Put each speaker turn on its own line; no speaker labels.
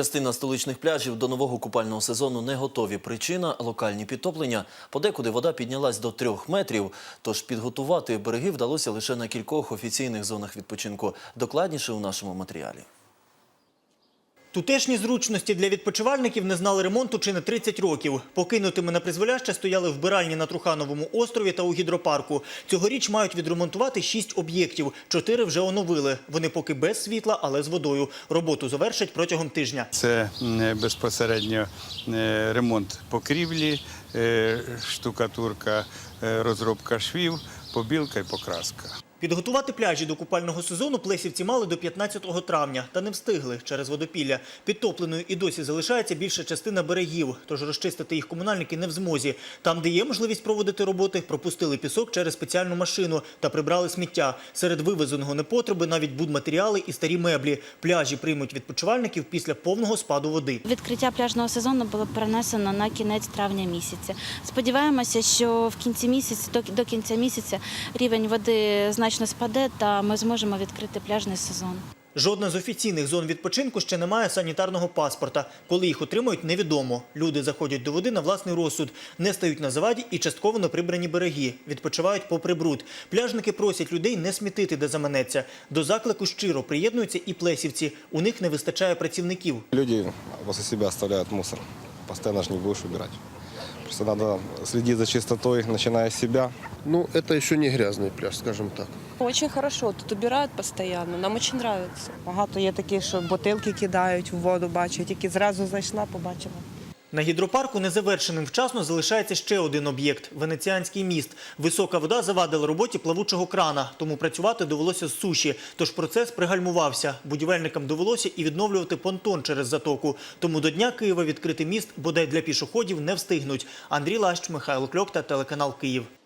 Частина столичних пляжів до нового купального сезону не готові. Причина – локальні підтоплення. Подекуди вода піднялась до трьох метрів, тож підготувати береги вдалося лише на кількох офіційних зонах відпочинку. Докладніше у нашому матеріалі.
Тутешні зручності для відпочивальників не знали ремонту чи не 30 років. Покинутими на призволяще стояли вбиральні на Трухановому острові та у гідропарку. Цьогоріч мають відремонтувати шість об'єктів. Чотири вже оновили. Вони поки без світла, але з водою. Роботу завершать протягом тижня.
Це безпосередньо е, ремонт покрівлі, е, штукатурка, е, розробка швів, побілка і покраска.
Підготувати пляжі до купального сезону плесівці мали до 15 травня, та не встигли через водопілля. Підтопленою і досі залишається більша частина берегів, тож розчистити їх комунальники не в змозі. Там, де є можливість проводити роботи, пропустили пісок через спеціальну машину та прибрали сміття. Серед вивезеного непотреби навіть будматеріали і старі меблі. Пляжі приймуть відпочивальників після повного спаду води.
Відкриття пляжного сезону було перенесено на кінець травня місяця. Сподіваємося, що в кінці місяця до, кінця місяця рівень води значно спаде, та ми зможемо відкрити пляжний сезон.
Жодна з офіційних зон відпочинку ще не має санітарного паспорта. Коли їх отримують, невідомо. Люди заходять до води на власний розсуд, не стають на заваді і частково неприбрані береги. Відпочивають попри бруд. Пляжники просять людей не смітити, де заманеться. До заклику щиро приєднуються і плесівці. У них не вистачає працівників.
Люди после себя оставляют мусор. Постоянно же не будешь убирать. Просто надо следить за чистотой, начиная с себя.
Ну, это еще не грязный пляж, скажем так.
Очень хорошо, тут убирают постоянно, нам очень нравится.
Багато є такі, що бутилки кидають в воду, бачу, тільки зразу зайшла, побачила.
На гідропарку незавершеним вчасно залишається ще один об'єкт – Венеціанський міст. Висока вода завадила роботі плавучого крана, тому працювати довелося з суші. Тож процес пригальмувався. Будівельникам довелося і відновлювати понтон через затоку. Тому до Дня Києва відкрити міст бодай для пішоходів не встигнуть. Андрій Лащ, Михайло Кльокта, телеканал «Київ».